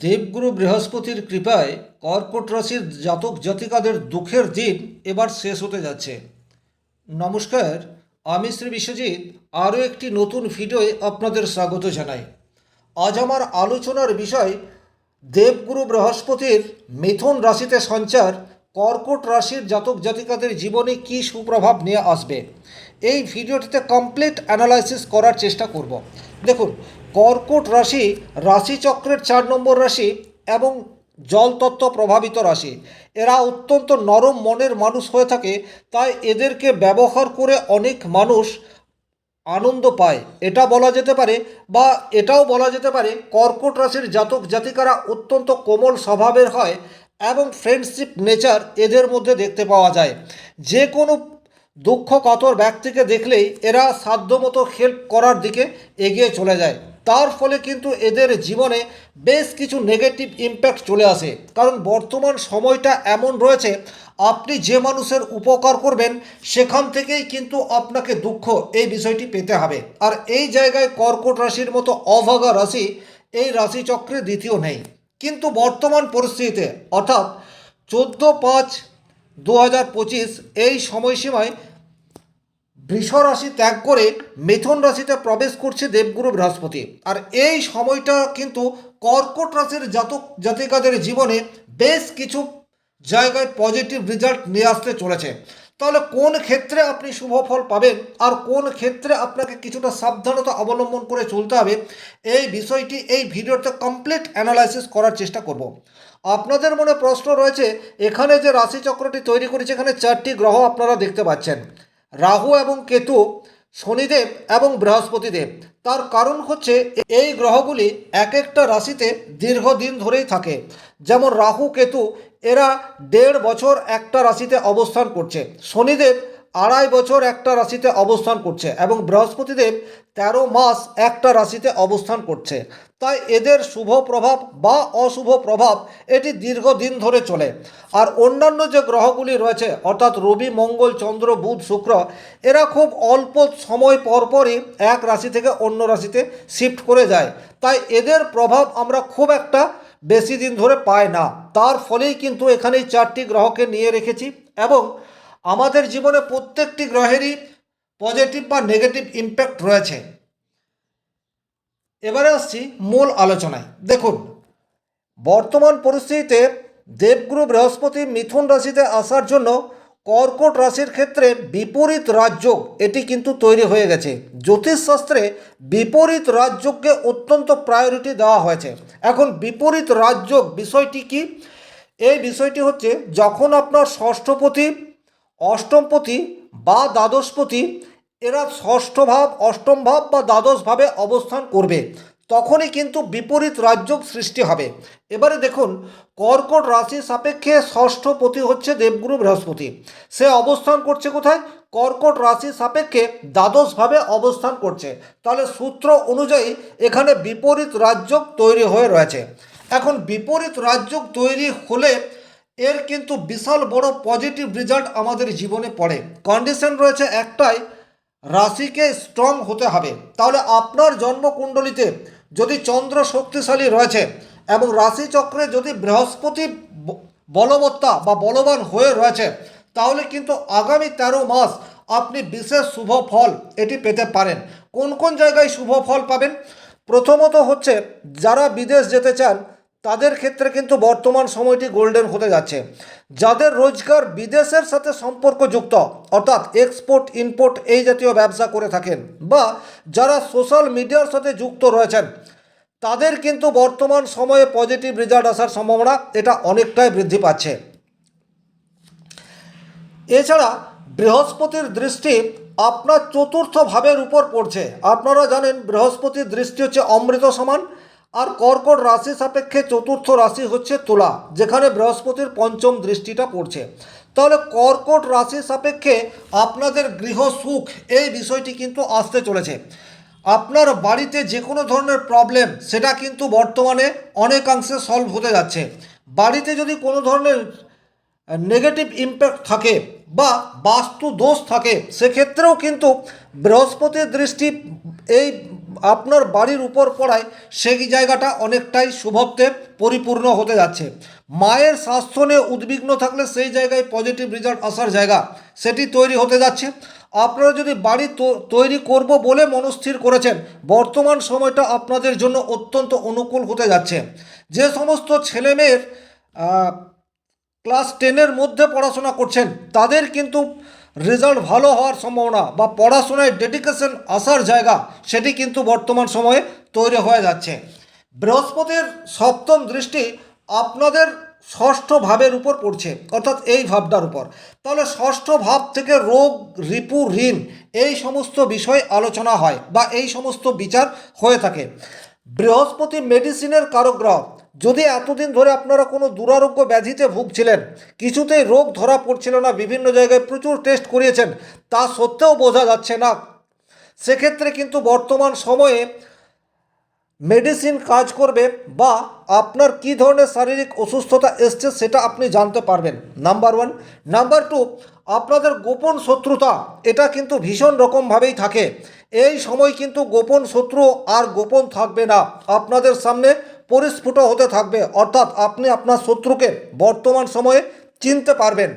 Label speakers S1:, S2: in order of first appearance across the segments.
S1: দেবগুরু বৃহস্পতির কৃপায় কর্কট রাশির জাতক জাতিকাদের দুঃখের দিন এবার শেষ হতে যাচ্ছে। নমস্কার, আমি শ্রী বিশ্বজিৎ, আরও একটি নতুন ভিডিওয়ে আপনাদের স্বাগত জানাই। আজ আমার আলোচনার বিষয় দেবগুরু বৃহস্পতির মিথুন রাশিতে সঞ্চার, কর্কট রাশির জাতক জাতিকাদের জীবনে কী সুপ্রভাব নিয়ে আসবে। এই ভিডিওটিতে কমপ্লিট অ্যানালাইসিস করার চেষ্টা করব। দেখুন কর্কট রাশি, রাশিচক্রের চার নম্বর রাশি এবং জলতত্ত্ব প্রভাবিত রাশি। এরা অত্যন্ত নরম মনের মানুষ হয়ে থাকে, তাই এদেরকে ব্যবহার করে অনেক মানুষ আনন্দ পায়। এটা বলা যেতে পারে বা এটাও বলা যেতে পারে, কর্কট রাশির জাতক জাতিকারা অত্যন্ত কোমল স্বভাবের হয় এবং ফ্রেন্ডশিপ নেচার এদের মধ্যে দেখতে পাওয়া যায়। যে কোনো দুঃখ কাতর ব্যক্তিকে দেখলেই এরা সাধ্যমতো হেল্প করার দিকে এগিয়ে চলে যায়। তার ফলে কিন্তু এদের জীবনে বেশ কিছু নেগেটিভ ইম্প্যাক্ট চলে আসে। কারণ বর্তমান সময়টা এমন রয়েছে, আপনি যে মানুষের উপকার করবেন, সেখান থেকেই কিন্তু আপনাকে দুঃখ এই বিষয়টি পেতে হবে। আর এই জায়গায় কর্কট রাশির মতো অভাগা রাশি এই রাশিচক্রে দ্বিতীয় নেই। কিন্তু বর্তমান পরিস্থিতিতে, অর্থাৎ চোদ্দ পাঁচ দু এই সময়সীমায় বৃষ রাশি ত্যাগ করে মিথুন রাশিতে প্রবেশ করছে দেবগুরু বৃহস্পতি। আর এই সময়টা কিন্তু কর্কট রাশির জাতক জাতিকাদের জীবনে বেশ কিছু জায়গায় পজিটিভ রেজাল্ট নিয়ে আসতে চলেছে। তাহলে কোন ক্ষেত্রে আপনি শুভ ফল পাবেন আর কোন ক্ষেত্রে আপনাকে কিছুটা সাবধানতা অবলম্বন করে চলতে হবে, এই বিষয়টি এই ভিডিওতে কমপ্লিট অ্যানালাইসিস করার চেষ্টা করব। আপনাদের মনে প্রশ্ন রয়েছে, এখানে যে রাশিচক্রটি তৈরি করেছে, এখানে চারটি গ্রহ আপনারা দেখতে পাচ্ছেন। রাহু এবং কেতু, শনিদেব এবং বৃহস্পতিদেব। তার কারণ হচ্ছে এই গ্রহগুলি এক একটা রাশিতে দীর্ঘদিন ধরেই থাকে। যেমন রাহু, কেতু, এরা দেড় বছর একটা রাশিতে অবস্থান করছে। শনিদেব আড়াই বছর একটা রাশিতে অবস্থান করছে এবং বৃহস্পতিদেব তেরো মাস একটা রাশিতে অবস্থান করছে। তাই এদের শুভ প্রভাব বা অশুভ প্রভাব এটি দীর্ঘদিন ধরে চলে। আর অন্যান্য যে গ্রহগুলি রয়েছে, অর্থাৎ রবি, মঙ্গল, চন্দ্র, বুধ, শুক্র, এরা খুব অল্প সময় পরপরই এক রাশি থেকে অন্য রাশিতে শিফট করে যায়। তাই এদের প্রভাব আমরা খুব একটা বেশি দিন ধরে পাই না। তার ফলেই কিন্তু এখানেই চারটি গ্রহকে নিয়ে রেখেছি এবং আমাদের জীবনে প্রত্যেকটি গ্রহেরই পজিটিভ বা নেগেটিভ ইম্প্যাক্ট রয়েছে। এবারে আসছি মূল আলোচনায়। দেখুন, বর্তমান পরিস্থিতিতে দেবগুরু বৃহস্পতি মিথুন রাশিতে আসার জন্য কর্কট রাশির ক্ষেত্রে বিপরীত রাজযোগ এটি কিন্তু তৈরি হয়ে গেছে। জ্যোতিষশাস্ত্রে বিপরীত রাজযোগকে অত্যন্ত প্রায়োরিটি দেওয়া হয়েছে। এখন বিপরীত রাজযোগ বিষয়টি কি? এই বিষয়টি হচ্ছে, যখন আপনার ষষ্ঠপতি, অষ্টমপতি বা দ্বাদশপতি এরা ষষ্ঠ ভাব, অষ্টম ভাব বা দ্বাদশ ভাবে অবস্থান করবে। তখনই কিন্তু বিপরীত রাজ্য সৃষ্টি হবে। এবারে দেখুন, কর্কট রাশি সাপেক্ষে ষষ্ঠপতি হচ্ছে দেবগুরু বৃহস্পতি। সে অবস্থান করছে কোথায়? কর্কট রাশি সাপেক্ষে দ্বাদশভাবে অবস্থান করছে। তাহলে সূত্র অনুযায়ী এখানে বিপরীত রাজ্য তৈরি হয়ে রয়েছে। এখন বিপরীত রাজ্য তৈরি হলে এর কিন্তু বিশাল বড় পজিটিভ রেজাল্ট আমাদের জীবনে পড়ে। কন্ডিশন রয়েছে একটাই রাশিকে স্ট্রং হতে হবে। তাহলে আপনার জন্মকুণ্ডলিতে যদি চন্দ্র শক্তিশালী রয়েছে এবং রাশিচক্রে যদি বৃহস্পতি বলবত্তা বা বলবান হয়ে রয়েছে, তাহলে কিন্তু আগামী তেরো মাস আপনি বিশেষ শুভ ফল এটি পেতে পারেন। কোন কোন জায়গায় শুভ ফল পাবেন? প্রথমত হচ্ছে যারা বিদেশ যেতে চান তাদের ক্ষেত্রে কিন্তু বর্তমান সময়টি গোল্ডেন হতে যাচ্ছে। যাদের রোজগার বিদেশের সাথে সম্পর্কযুক্ত, অর্থাৎ এক্সপোর্ট ইম্পোর্ট এই জাতীয় ব্যবসা করে থাকেন বা যারা সোশ্যাল মিডিয়ার সাথে যুক্ত রয়েছেন, তাদের কিন্তু বর্তমান সময়ে পজিটিভ রেজাল্ট আসার সম্ভাবনা এটা অনেকটাই বৃদ্ধি পাচ্ছে। এছাড়া বৃহস্পতির দৃষ্টি আপনার চতুর্থ ভাবের উপর পড়ছে। আপনারা জানেন বৃহস্পতির দৃষ্টি হচ্ছে অমৃত সমান আর কর্কট রাশি সাপেক্ষে চতুর্থ রাশি হচ্ছে তুলা, যেখানে বৃহস্পতির পঞ্চম দৃষ্টিটা পড়ছে। তাহলে কর্কট রাশি সাপেক্ষে আপনাদের গৃহ সুখ এই বিষয়টি কিন্তু আসতে চলেছে। আপনার বাড়িতে যে কোনো ধরনের প্রবলেম সেটা কিন্তু বর্তমানে অনেকাংশে সলভ হতে যাচ্ছে। বাড়িতে যদি কোনো ধরনের নেগেটিভ ইম্প্যাক্ট থাকে বা বাস্তু দোষ থাকে, সেক্ষেত্রেও কিন্তু বৃহস্পতির দৃষ্টি এই আপনার বাড়ির উপর পড়ায় সেই জায়গাটা অনেকটাই শুভত্বে পরিপূর্ণ হতে যাচ্ছে। মায়ের স্বাস্থ্য নিয়ে উদ্বিগ্ন থাকলে সেই জায়গায় পজিটিভ রেজাল্ট আসার জায়গা সেটি তৈরি হতে যাচ্ছে। আপনারা যদি বাড়ি তৈরি করব বলে মনস্থির করেছেন, বর্তমান সময়টা আপনাদের জন্য অত্যন্ত অনুকূল হতে যাচ্ছে। যে সমস্ত ছেলেমেয়ের ক্লাস টেনের মধ্যে পড়াশোনা করছেন, তাদের কিন্তু রেজাল্ট ভালো হওয়ার সম্ভাবনা বা পড়াশোনায় ডেডিকেশন আসার জায়গা সেটি কিন্তু বর্তমান সময়ে তৈরি হয়ে যাচ্ছে। বৃহস্পতির সপ্তম দৃষ্টি আপনাদের ষষ্ঠ ভাবের উপর পড়ছে, অর্থাৎ এই ভাবটার উপর। তাহলে ষষ্ঠ ভাব থেকে রোগ, রিপু, ঋণ এই সমস্ত বিষয় আলোচনা হয় বা এই সমস্ত বিচার হয়ে থাকে। বৃহস্পতি মেডিসিনের কারক গ্রহ যদি এতদিন ধরে আপনারা কোনো দুরারোগ্য ব্যাধিতে ভুগছিলেন, কিছুতেই রোগ ধরা পড়ছিল না, বিভিন্ন জায়গায় প্রচুর টেস্ট করিয়েছেন, তা সত্ত্বেও বোঝা যাচ্ছে না। সেক্ষেত্রে কিন্তু বর্তমান সময়ে মেডিসিন কাজ করবে বা আপনার কী ধরনের শারীরিক অসুস্থতা এসছে সেটা আপনি জানতে পারবেন। নাম্বার ওয়ান নাম্বার টু আপনাদের গোপন শত্রুতা, এটা কিন্তু ভীষণ রকমভাবেই থাকে। এই সময় কিন্তু গোপন শত্রু আর গোপন থাকবে না। আপনাদের সামনে পরিস্ফুট হতে থাকবে, অর্থাৎ আপনি আপনার শত্রুকে বর্তমান সময়ে চিনতে পারবেন।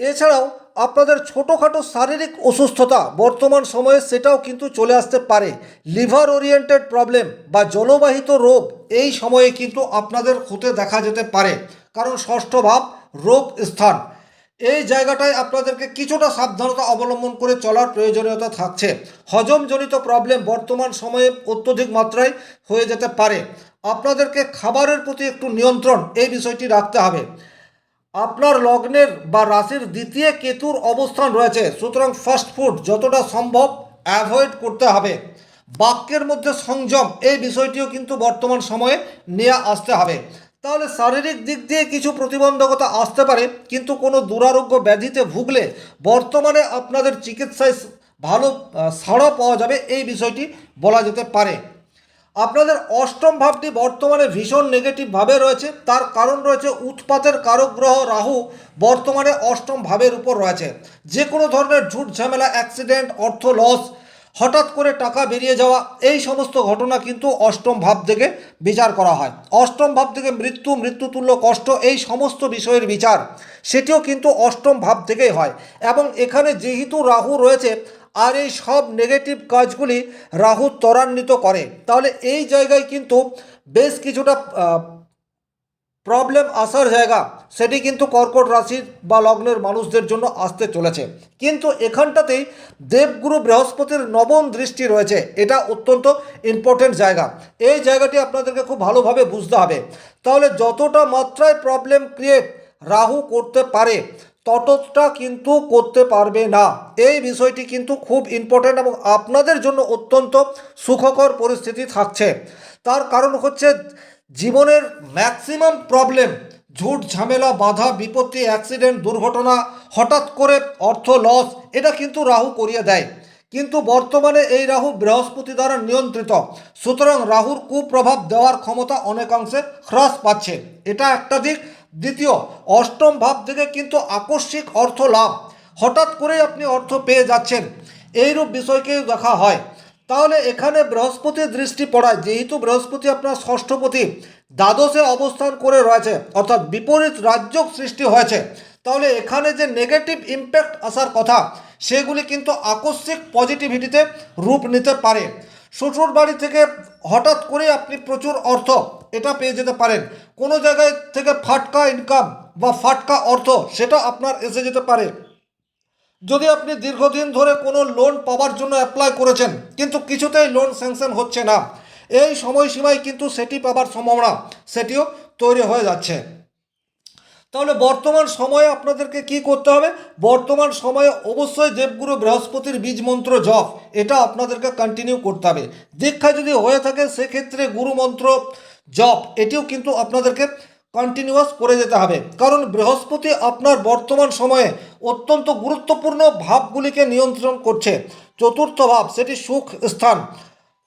S1: এছাড়াও আপনাদের ছোটোখাটো শারীরিক অসুস্থতা বর্তমান সময়ে সেটাও কিন্তু চলে আসতে পারে। লিভার ওরিয়েন্টেড প্রবলেম বা জলবাহিত রোগ, এই সময়ে কিন্তু আপনাদের হতে দেখা যেতে পারে। কারণ ষষ্ঠ ভাব রোগ স্থান। এই জায়গাটায় আপনাদেরকে কিছুটা সাবধানতা অবলম্বন করে চলার প্রয়োজনীয়তা থাকছে। হজমজনিত প্রবলেম বর্তমান সময়ে অত্যধিক মাত্রায় হয়ে যেতে পারে। আপনাদেরকে খাবারের প্রতি একটু নিয়ন্ত্রণ, এই বিষয়টি রাখতে হবে। আপনার লগ্নের বা রাশির দ্বিতীয় কেতুর অবস্থান রয়েছে। সুতরাং ফাস্ট ফুড যতটা সম্ভব অ্যাভয়েড করতে হবে। বাক্যের মধ্যে সংযম, এই বিষয়টিও কিন্তু বর্তমান সময়ে নিয়ে আসতে হবে। তাহলে শারীরিক দিক দিয়ে কিছু প্রতিবন্ধকতা আসতে পারে, কিন্তু কোনো দুরারোগ্য ব্যাধিতে ভুগলে বর্তমানে আপনাদের চিকিৎসায় ভালো সাড়া পাওয়া যাবে, এই বিষয়টি বলা যেতে পারে। আপনাদের অষ্টম ভাবটি বর্তমানে ভীষণ নেগেটিভভাবে রয়েছে, তার কারণ রয়েছে উৎপাতের কারক গ্রহ রাহু বর্তমানে অষ্টম ভাবের উপর রয়েছে। যে কোনো ধরনের ঝুট ঝামেলা অ্যাক্সিডেন্ট অর্থ লস হঠাৎ করে টাকা বেরিয়ে যাওয়া, এই সমস্ত ঘটনা কিন্তু অষ্টম ভাব থেকে বিচার করা হয়। অষ্টম ভাব থেকে মৃত্যু, মৃত্যুতুল্য কষ্ট, এই সমস্ত বিষয়ের বিচার, সেটিও কিন্তু অষ্টম ভাব থেকেই হয়। এবং এখানে যেহেতু রাহু রয়েছে, আর এই সব নেগেটিভ কাজগুলি রাহু ত্বরান্বিত করে। তাহলে এই জায়গায় কিন্তু বেশ কিছুটা প্রবলেম আসার জায়গা সেটি কিন্তু কর্কট রাশির বা লগ্নের মানুষদের জন্য আসতে চলেছে। কিন্তু এখানটাতেই দেবগুরু বৃহস্পতির নবম দৃষ্টি রয়েছে। এটা অত্যন্ত ইম্পর্টেন্ট জায়গা। এই জায়গাটি আপনাদেরকে খুব ভালোভাবে বুঝতে হবে। তাহলে যতটা মাত্রায় প্রবলেম ক্রিয়েট রাহু করতে পারে, ততটা কিন্তু করতে পারবে না। এই বিষয়টি কিন্তু খুব ইম্পর্ট্যান্ট এবং আপনাদের জন্য অত্যন্ত সুখকর পরিস্থিতি থাকছে। তার কারণ হচ্ছে জীবনের ম্যাক্সিমাম প্রবলেম ঝুট ঝামেলা, বাধা, বিপত্তি অ্যাক্সিডেন্ট দুর্ঘটনা, হঠাৎ করে অর্থ লস এটা কিন্তু রাহু করিয়ে দেয়। কিন্তু বর্তমানে এই রাহু বৃহস্পতি দ্বারা নিয়ন্ত্রিত। সুতরাং রাহুর কুপ্রভাব দেওয়ার ক্ষমতা অনেকাংশে হ্রাস পাচ্ছে। এটা একটা দিক। দ্বিতীয়, অষ্টম ভাব থেকে কিন্তু আকস্মিক অর্থ লাভ। হঠাৎ করেই আপনি অর্থ পেয়ে যাচ্ছেন। এইরূপ বিষয়কে দেখা হয়। তাহলে এখানে বৃহস্পতির দৃষ্টি পড়ায়, যেহেতু বৃহস্পতি আপনার ষষ্ঠপতি, দ্বাদশে অবস্থান করে রয়েছে, অর্থাৎ বিপরীত রাজ্য সৃষ্টি হয়েছে। তাহলে এখানে যে নেগেটিভ ইম্প্যাক্ট আসার কথা, সেগুলি কিন্তু আকস্মিক পজিটিভিটিতে রূপ নিতে পারে। শ্বশুর বাড়ি থেকে হঠাৎ করে আপনি প্রচুর অর্থ এটা পেয়ে যেতে পারেন। কোনো জায়গায় থেকে ফাটকা ইনকাম বা ফাটকা অর্থ, সেটা আপনার এসে যেতে পারে। যদি আপনি দীর্ঘদিন ধরে কোনো লোন পাওয়ার জন্য অ্যাপ্লাই করেছেন, কিন্তু কিছুতেই লোন স্যাংশন হচ্ছে না, এই সময়সীমায় কিন্তু সেটি পাবার সম্ভাবনা, সেটিও তৈরি হয়ে যাচ্ছে। তাহলে বর্তমান সময়ে আপনাদেরকে কি করতে হবে? বর্তমান সময়ে অবশ্যই দেবগুরু বৃহস্পতির বীজ মন্ত্র জপ, এটা আপনাদেরকে কন্টিনিউ করতে হবে। দীক্ষা যদি হয়ে থাকে, সেক্ষেত্রে গুরু মন্ত্র জপ, এটিও কিন্তু আপনাদেরকে কন্টিনিউয়াস করে যেতে হবে। কারণ বৃহস্পতি আপনার বর্তমান সময়ে অত্যন্ত গুরুত্বপূর্ণ ভাবগুলিকে নিয়ন্ত্রণ করছে। চতুর্থ ভাব, সেটি সুখ স্থান।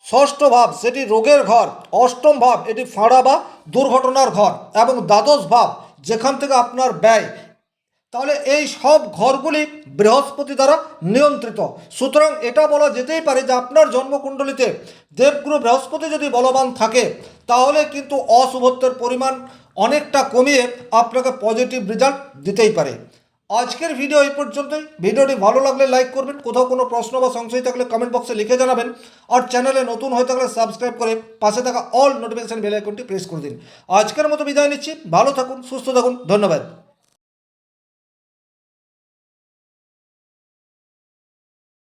S1: ষষ্ঠ ভাব, সেটি রোগের ঘর। অষ্টম ভাব, এটি ফাঁড়া বা দুর্ঘটনার ঘর। এবং দ্বাদশ ভাব, যেখান থেকে আপনার ব্যয় তাহলে এই সব ঘরগুলি বৃহস্পতি দ্বারা নিয়ন্ত্রিত। সুতরাং এটা বলা যেতেই পারে যে আপনার জন্মকুণ্ডলিতে দেবগুরু বৃহস্পতি যদি বলবান থাকে, তাহলে কিন্তু অশুভত্বের পরিমাণ অনেকটা কমিয়ে আপনাকে পজিটিভ রেজাল্ট দিতেই পারে। আজকের ভিডিও এই পর্যন্তই। ভিডিওটি ভালো লাগলে লাইক করবেন। কোথাও কোনো প্রশ্ন বা সংশয় থাকলে কমেন্ট বক্সে লিখে জানাবেন। আর চ্যানেলে নতুন হয়ে থাকলে সাবস্ক্রাইব করে পাশে থাকা অল নোটিফিকেশন বেল আইকনটি প্রেস করে দিন। আজকের মতো বিদায় নিচ্ছি। ভালো থাকুন, সুস্থ থাকুন। ধন্যবাদ।